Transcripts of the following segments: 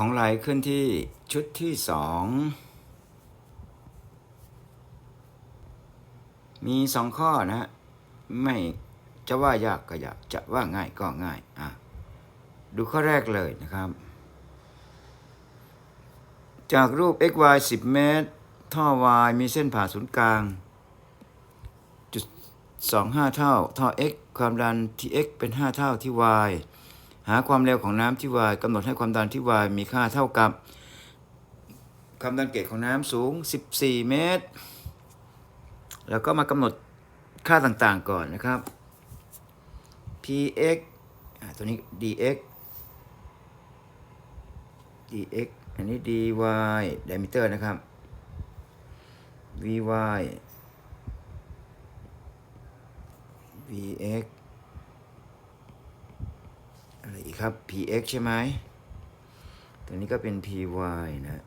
ของไหลขึ้นที่ชุดที่สองมีสองข้อนะฮะไม่จะว่ายากก็ยากจะว่าง่ายก็ง่ายอะดูข้อแรกเลยนะครับ จากรูป x y 10 เมตร ท่อ y มีเส้นผ่าศูนย์กลางจุด25 เท่า ท่อ x ความดันที่ x เป็น 5 เท่าที่ y หาความเร็วของน้ำที่ y กำหนดให้ความดันที่ y มีค่าเท่ากับ ความดันเกจของน้ำสูง 14 เมตร แล้วก็มากำหนดค่าต่างๆก่อนนะครับ px ตัวนี้ dx dx อันนี้ dy diameter นะครับ vy vx อะไรอีกครับ px ใช่ไหมตัวนี้ก็เป็น py นะ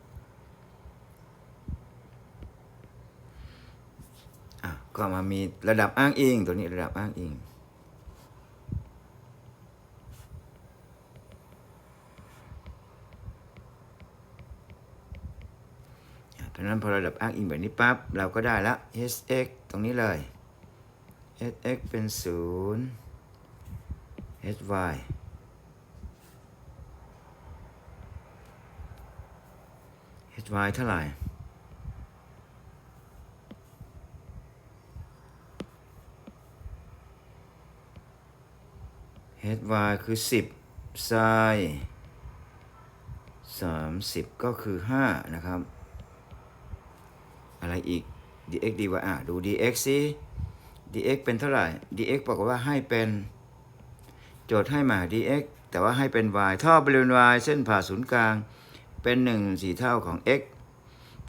อะก็มามีระดับอ้างอิง ตัวนี้ระดับอ้างอิงเพราะนั้นพอระดับอ้างอิงแบบนี้ปั๊บเราก็ได้ละ hx ตรงนี้เลย hx เป็น 0 hy hy เท่าไหร่ hy คือ 10 sin 30 ก็คือ 5 นะครับ อะไรอีก dx dy อะ ดู dx สิ dx เป็นเท่าไหร่ dx บอกว่าให้เป็น โจทย์ให้มา dx แต่ว่าให้เป็น y ท่อบริเวณ y เส้นผ่าศูนย์กลาง เป็น1 4เท่าของ x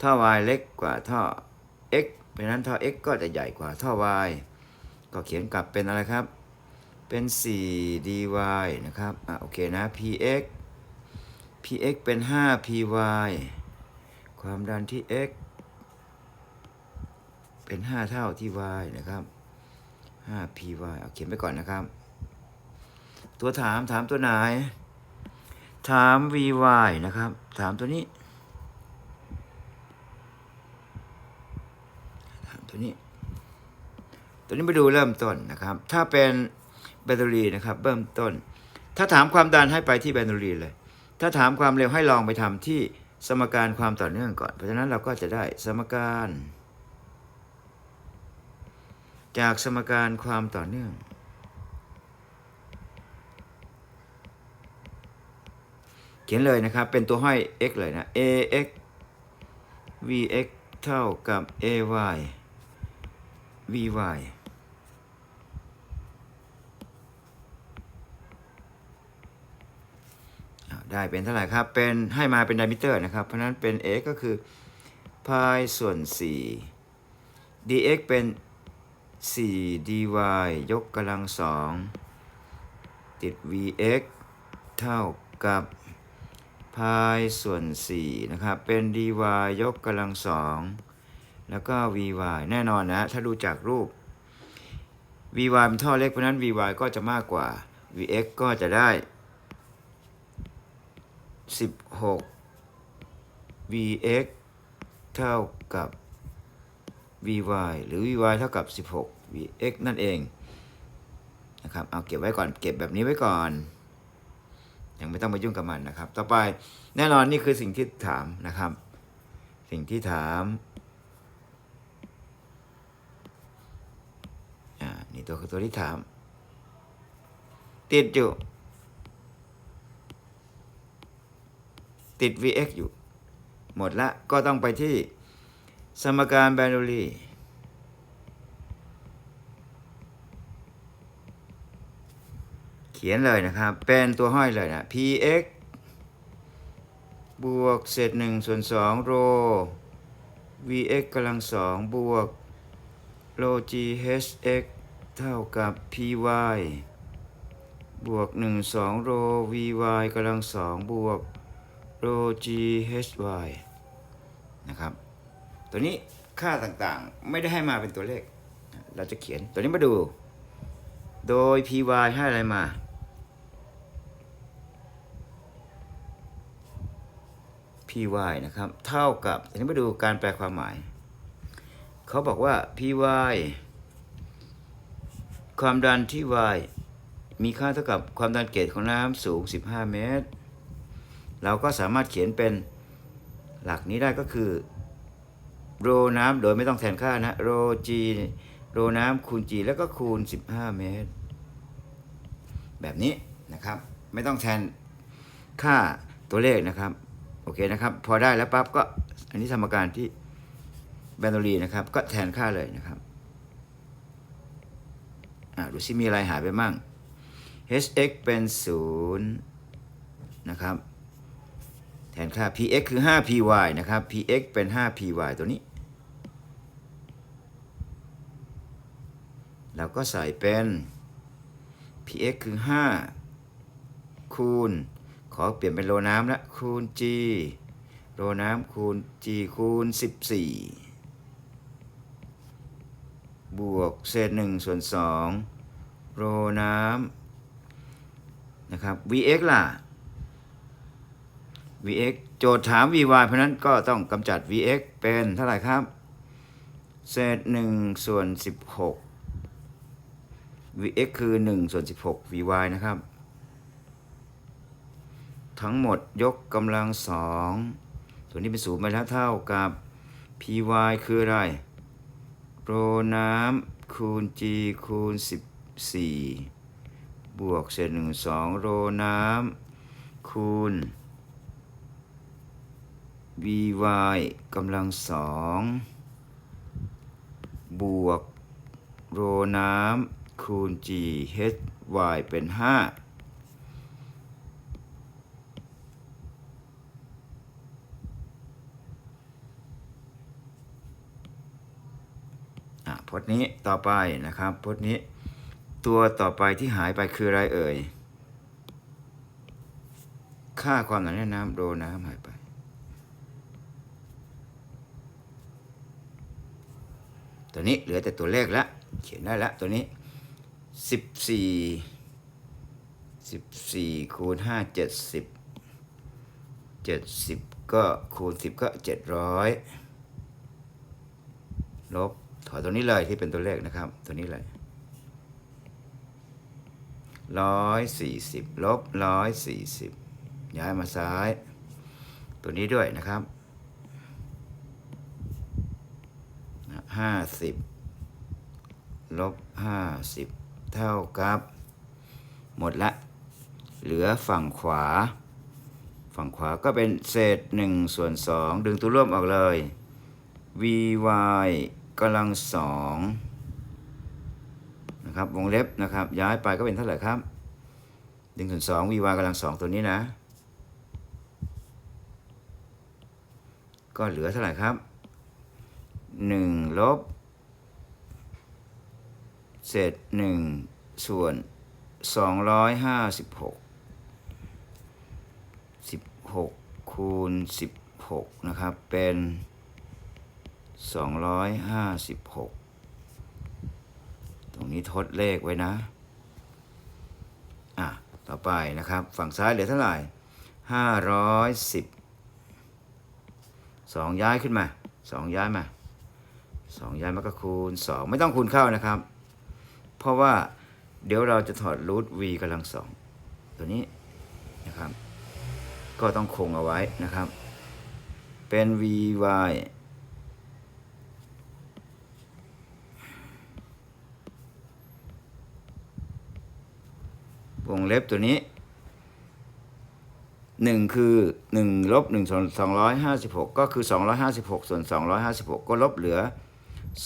ท่อ y เล็กกว่าท่อ x เพราะฉะนั้นท่อ x ก็จะใหญ่กว่าท่อ y ก็เขียนกลับเป็นอะไรครับ เป็น 4 dy นะครับอะโอเคนะ px px เป็น 5 py ความดันที่ x เป็น 5 เท่าที่ y นะครับ 5 py เอาเขียนไปก่อนนะครับ ตัวถามถามตัวไหน ถาม vy นะครับ ถามตัวนี้ ถามตัวนี้ ตัวนี้มาดูเริ่มต้นนะครับ ถ้าเป็นแบตเตอรี่นะครับเริ่มต้น ถ้าถามความดันให้ไปที่แบตเตอรี่เลย ถ้าถามความเร็วให้ลองไปทำที่สมการความต่อเนื่องก่อน เพราะฉะนั้นเราก็จะได้สมการ จากสมการความต่อเนื่อง เขียนเลยนะครับ เป็นตัวห้อย x เลยนะ ax vx เท่ากับ ay vy ได้เป็นเท่าไหร่ครับ เป็นให้มาเป็นไดมิเตอร์นะครับ เพราะฉะนั้นเป็น x ก็คือพายส่วน 4 dx เป็น 4 dy ยกกำลังสองติด vx เท่ากับ พายส่วน4นะครับเป็น dy ยกกำลังสองแล้วก็ vy แน่นอนนะ ถ้าดูจากรูป vy เป็นท่อเล็กเพราะนั้น vy ก็จะมากกว่า vx ก็จะได้ 16 vx เท่ากับ vy หรือ vy เท่ากับ 16 vx นั่นเองนะครับเอาเก็บไว้ก่อนเก็บแบบนี้ไว้ก่อน ยังไม่ต้องมายุ่งกับมันนะครับ ต่อไปแน่นอนนี่คือสิ่งที่ถามนะครับ สิ่งที่ถามอ่านี่ตัวคือตัวที่ถาม ติดอยู่ ติด vx อยู่ หมดละก็ต้องไปที่สมการแบนูลี ขียนเลยนะครับ เป็นตัวห้อยเลยนะ px บวกเศษหนึ่งส่วนสองโร vx กำลังสองบวกโร ghx เท่ากับ py บวกหนึ่งสองโร vy กำลังสองบวก rho g h y นะครับ ตัวนี้ค่าต่างๆ ไม่ได้ให้มาเป็นตัวเลข เราจะเขียนตัวนี้มาดู โดย py ให้อะไรมา py นะครับ เท่ากับทีนี้มาดูการแปลความหมาย เขาบอกว่า py ความดันที่ y มีค่าเท่ากับความดันเกจของน้ำสูง 15 เมตร เราก็สามารถเขียนเป็นหลักนี้ได้ก็คือโรน้ำโดยไม่ต้องแทนค่านะโร g โรน้ำคูณ g แล้วก็คูณ 15 เมตร แบบนี้นะครับ ไม่ต้องแทนค่าตัวเลขนะครับ โอเคนะครับ พอได้แล้วปั๊บก็อันนี้สมการที่แบนโนลีนะครับ ก็แทนค่าเลยนะครับอ่าดูซิมีอะไรหายไปมั่ง hx เป็น 0 นะครับ แทนค่า px คือ 5py นะครับ px เป็น 5py ตัวนี้เราก็ใส่เป็น px คือ 5 คูณ ขอเปลี่ยนเป็นโลน้ำละคูณ g โลน้ำคูณ g คูณ 14 บวกเศษ1ส่วน2โลน้ำนะครับ vx ล่ะ vx โจทย์ถาม vy เพราะนั้นก็ต้องกำจัด vx เป็นเท่าไหร่ครับ เศษ1ส่วน16 vx คือ1ส่วน16 vy นะครับ ทั้งหมดยกกำลังสองตัวนี้เป็นศูนย์ไปแล้วเท่ากับ py คืออะไรโรน้ำคูณ g คูณ 14 บวกเศษ1 2โรน้ำคูณ vy กำลังสองบวกโรน้ำคูณ g h y เป็น 5 พจน์นี้ต่อไปนะครับพจน์นี้ ตัวต่อไปที่หายไปคืออะไรเอ่ย ค่าความหนาแน่นน้ำโรน้ำหายไป ตัวนี้เหลือแต่ตัวเลขล้วเขียนได้ล้วตัวนี้สิบสี่สิบสี่คูณห้าเจ็ดสิบเจ็ดสิบก็คูณสิบก็เจ็ดร้อยลบ ถอยตัวนี้เลยที่เป็นตัวเลขนะครับ ตัวนี้เลยร้อยสี่สิบลบร้อยสี่สิบย้ายมาซ้าย ตัวนี้ด้วยนะครับห้าสิบลบห้าสิบเท่ากับ หมดละ เหลือฝั่งขวา ฝั่งขวาก็เป็นเศษหนึ่งส่วนสองดึงตัวร่วมออกเลย vy กำลังสองนะครับวงเล็บนะครับ ย้ายไปก็เป็นเท่าไหร่ครับดึงส่วนสอง vy กำลังสองตัวนี้นะ ก็เหลือเท่าไหร่ครับหนึ่งลบเศษหนึ่งส่วนสองร้อยห้าสิบหกสิบหกคูณสิบหกนะครับเป็น สองร้อยห้าสิบหกตรงนี้ทดเลขไว้นะ อะ ต่อไปนะครับ ฝั่งซ้ายเหลือเท่าไหร่ห้าร้อยสิบสองย้ายขึ้นมาสองย้ายมาสองย้ายมาก็คูณสองไม่ต้องคูณเข้านะครับ เพราะว่าเดี๋ยวเราจะถอดรูท v กำลังสองตัวนี้นะครับ ก็ต้องคงเอาไว้นะครับ เป็น vy วงเล็บตัวนี้หนึ่งคือหนึ่งลบหนึ่งส่วนสองร้อยห้าสิบหกก็คือสองร้อยห้าสิบหกส่วนสองร้อยห้าสิบหกก็ลบเหลือ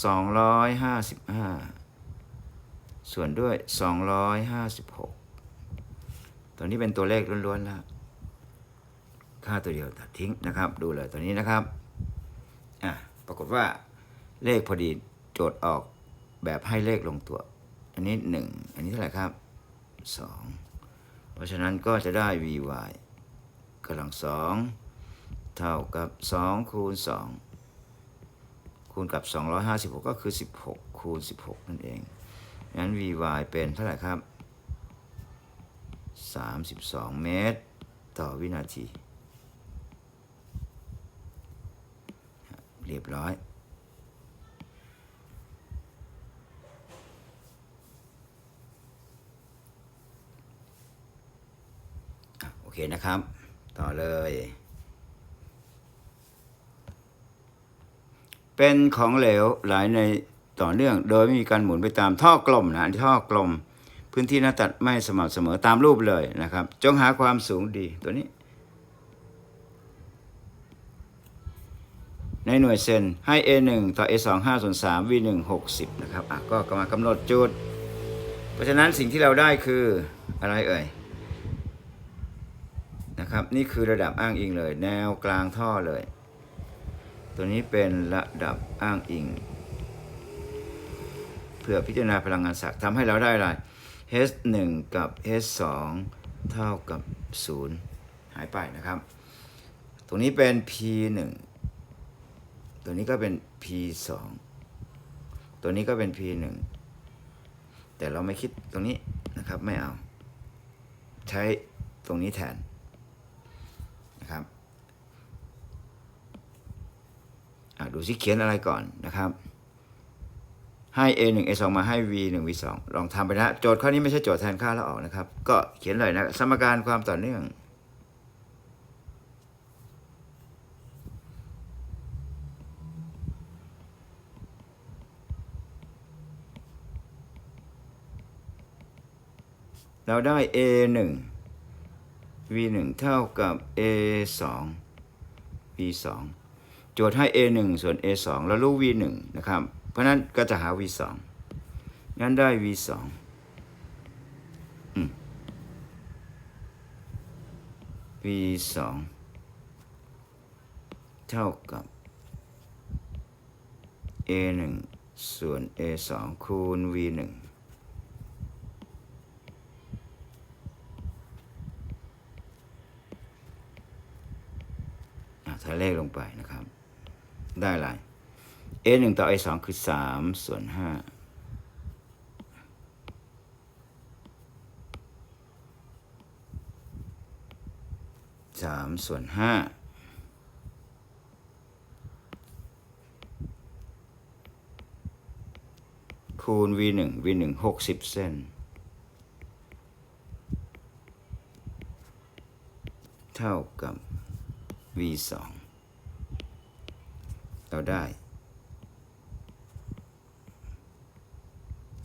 สองร้อยห้าสิบห้าส่วนด้วยสองร้อยห้าสิบหกตัวนี้เป็นตัวเลขล้วนๆแล้วค่าตัวเดียวตัดทิ้งนะครับ ดูเลยตัวนี้นะครับอะปรากฏว่าเลขพอดีโจทย์ออกแบบให้เลขลงตัว อันนี้หนึ่งอันนี้เท่าไหร่ครับ สองเพราะฉะนั้นก็จะได้ vy กำลังสองเท่ากับสองคูณสองคูณกับ 256 ก็คือ 16 คูณ 16 นั่นเองงั้น vy เป็นเท่าไหร่ครับ 32 เมตร ต่อวินาที เรียบร้อย อะโอ เคนะครับ ต่อเลย เป็นของเหลวไหลในต่อเนื่อง โดยไม่มีการหมุนไปตามท่อกลมนะอันท่อกลม พื้นที่หน้าตัดไม่สม่ำเสมอตามรูปเลยนะครับ จงหาความสูงดีตัวนี้ ในหน่วยเซนให้ A1 ต่อ A2 5ส่วน3 V1 60 นะครับอะก็มากำหนดจุด เพราะฉะนั้นสิ่งที่เราได้คืออะไรเอ่ย นะครับ นี่คือระดับอ้างอิงเลย แนวกลางท่อเลย ตัวนี้เป็นระดับอ้างอิง เพื่อพิจารณาพลังงานศักดิ์ทำให้เราได้อะไร H1 กับ H2 เท่ากับ 0 หายไปนะครับ ตรงนี้เป็น P1 ตัวนี้ก็เป็น P2 ตัวนี้ก็เป็น P1 แต่เราไม่คิดตรงนี้นะครับไม่เอา ใช้ตรงนี้แทน นะครับดูสิเขียนอะไรก่อนนะครับให้ a 1 a 2มาให้ v 1 v 2ลองทำไปนะ โจทย์ข้อนี้ไม่ใช่โจทย์แทนค่าแล้วออกนะครับ ก็เขียนเลยนะ สมการความต่อเนื่อง เราได้ a 1 v 1เท่ากับ a 2 v 2โจทย์ให้ a 1ส่วน a 2แล้วรู้ v 1นะครับ เพราะนั้นก็จะหา v 2งั้นได้ v 2อ v 2เท่ากับ a 1ส่วน a 2คูณ v 1 อะถ้าเลขลงไปนะครับ ได้อะไร a 1ต่อ a 2คือ3ส่วน5 3ส่วน5คูณ v 1 v 1 60 เส้น เท่ากับ v2 เราได้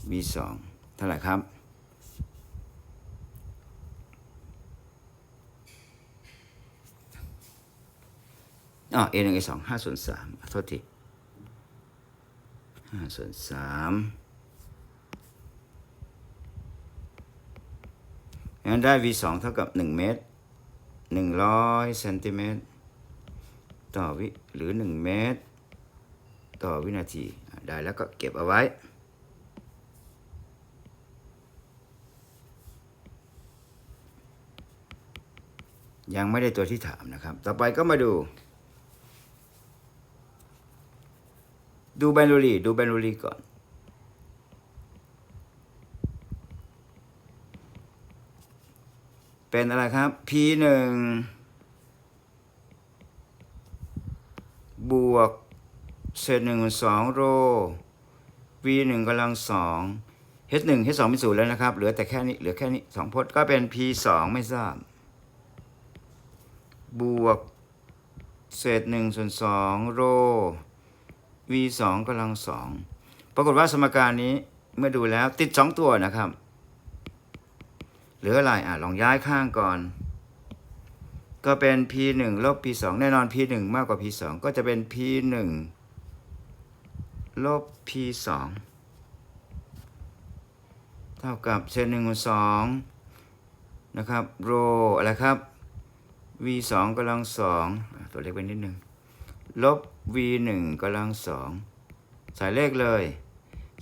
v2 เท่าไหร่ครับ อ๋อ a หนึ่ง a สองห้าส่วนสามโทษทีห้าส่วนสามงั้นได้ v สองเท่ากับหนึ่งเมตรหนึ่งร้อยเซนติเมตร ต่อวิหรือ 1 เมตร ต่อวินาที ได้แล้วก็เก็บเอาไว้ ยังไม่ได้ตัวที่ถามนะครับ ต่อไปก็มาดู ดูแบนลูลีดูแบนลูลีก่อนเป็นอะไรครับ P 1 บวกเศษหนึ่งสองโร V หนึ่งกำลังสอง H หนึ่ง H สองเป็นศูนย์แล้วนะครับ เหลือแต่แค่นี้ เหลือแค่นี้สองพจน์ก็เป็น P สองไม่ทราบ บวกเศษหนึ่งส่วนสองโร v สองกำลังสองปรากฏว่าสมการนี้เมื่อดูแล้วติดสองตัวนะครับ เหลืออะไรอะลองย้ายข้างก่อน ก็เป็น p หนึ่งลบ p สองแน่นอน p หนึ่งมากกว่า p สองก็จะเป็น p หนึ่งลบ p สองเท่ากับเศษหนึ่งสองนะครับโรอะไรครับ v สองกำลังสองตัวเล็กไปนิดนึงลบ v หนึ่งกำลังสองใส่เลขเลย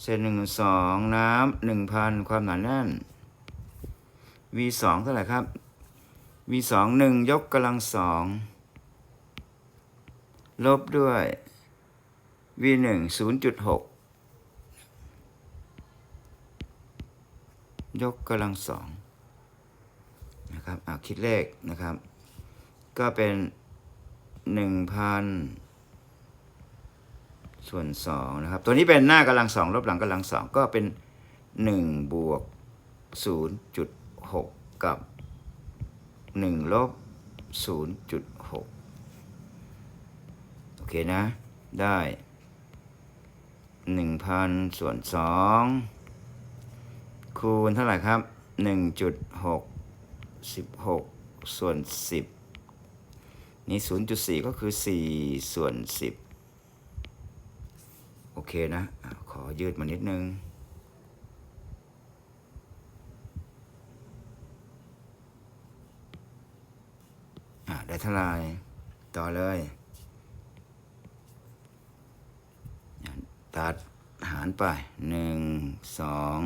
เศษหนึ่งสองน้ำหนึ่งพันความหนาแน่น v สองเท่าไหร่ครับ v สองหนึ่งยกกำลังสองลบด้วย v หนึ่งศูนย์จุดหกยกกำลังสองนะครับเอาคิดเลขนะครับ ก็เป็นหนึ่งพันส่วนสองนะครับ ตัวนี้เป็นหน้ากำลังสองลบหลังกำลังสองก็เป็นหนึ่งบวกศูนย์จุดหกกับ หนึ่งลบศูนย์จุดหกโอเคนะ ได้หนึ่งพันส่วนสองคูณเท่าไหร่ครับหนึ่งจุดหกสิบหกส่วนสิบนี่ศูนย์จุดสี่ก็คือสี่ส่วนสิบโอเคนะอะขอยืดมานิดนึง อะได้ เท่าไหร่ต่อเลย ตัดหารไปหนึ่งสอง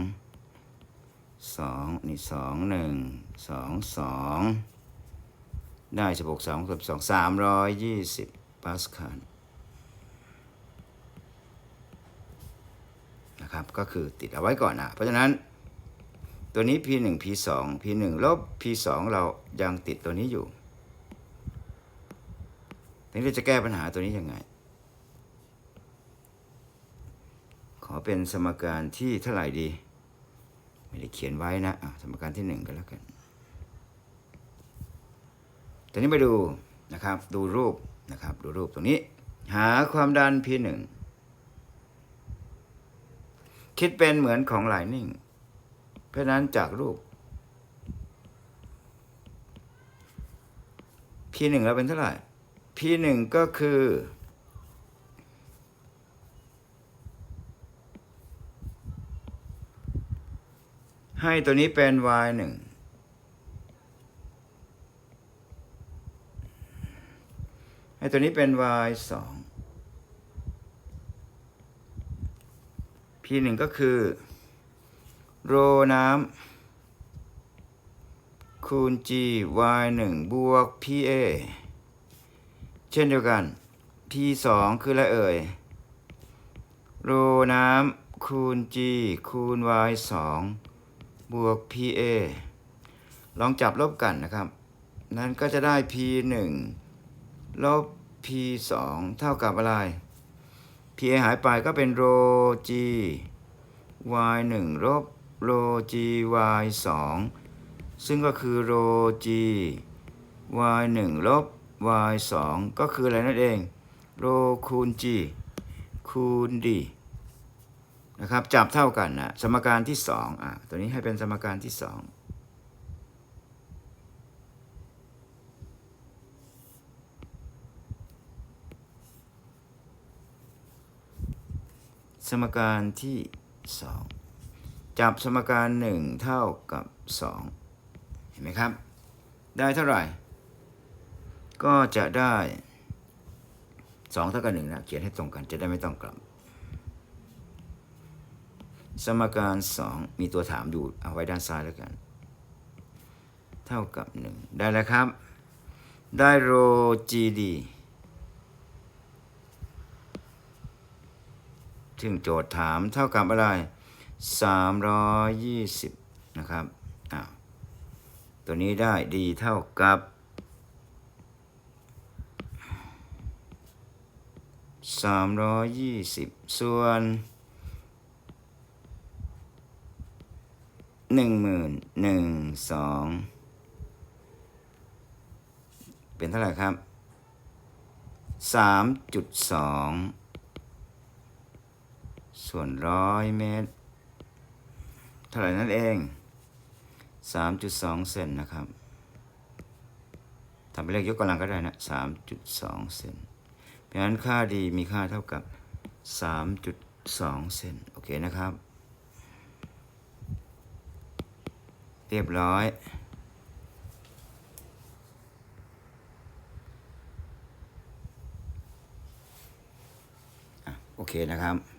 สองนี่สองหนึ่งสองสองได้สิบหกสองสิบสองสามร้อยยี่สิบปาสคาลนะครับ ก็คือติดเอาไว้ก่อนนะเพราะฉะนั้นตัวนี้ p 1 p 2 p 1ลบ p 2เรายังติดตัวนี้อยู่ ทีนี้เราจะแก้ปัญหาตัวนี้ยังไง ขอเป็นสมการที่เท่าไหร่ดี ไม่ได้เขียนไว้นะะสมการที่หนึ่งก็แล้วกันตอนนี้ไปดูนะครับ ดูรูปนะครับ ดูรูปตรงนี้ หาความดัน P1 คิดเป็นเหมือนของหลายนิ่ง เพราะฉะนั้นจากรูป P1 เราเป็นเท่าไหร่ P1 ก็คือ ให้ตัวนี้เป็น y 1 ให้ตัวนี้เป็น y 2 P1 ก็คือ โรน้ำคูณ g y 1 บวก pa เช่นเดียวกัน p 2 คืออะไรเอ่ยโรน้ำคูณ g คูณ y 2บวก pa ลองจับลบกันนะครับ นั้นก็จะได้ p 1 ลบ p 2 เท่ากับอะไร pa หายไปก็เป็นโร g y 1ลบโร g y 2ซึ่งก็คือโร g y 1ลบ y 2ก็คืออะไรนั่นเองโรคูณ g คูณ d นะครับจับเท่ากันนะสมการที่2อะตัวนี้ให้เป็นสมการที่ 2สมการที่ 2 จับสมการ 1 เท่ากับ 2 เห็นไหมครับ ได้เท่าไหร่ ก็จะได้2เท่ากับ1นะ เขียนให้ตรงกันจะได้ไม่ต้องกลับ สมการ2มีตัวถามอยู่เอาไว้ด้านซ้ายแล้วกัน เท่ากับ1ได้แล้วครับ ได้โร GD ซึ่งโจทย์ถามเท่ากับอะไร 320 นะครับอ้าวตัวนี้ได้ดีเท่ากับ 320 ส่วนหนึ่งหมื่นหนึ่งสองเป็นเท่าไหร่ครับสามจุดสองส่วนร้อยเมตร เท่าไหร่นั่นเองสามจุดสองเซนนะครับทำเป็นเลขยกกำลังก็ได้นะสามจุดสองเซน ดังนั้นค่าดีมีค่าเท่ากับสามจุดสองเซนโอเคนะครับ เรียบร้อยอโอเคนะครับ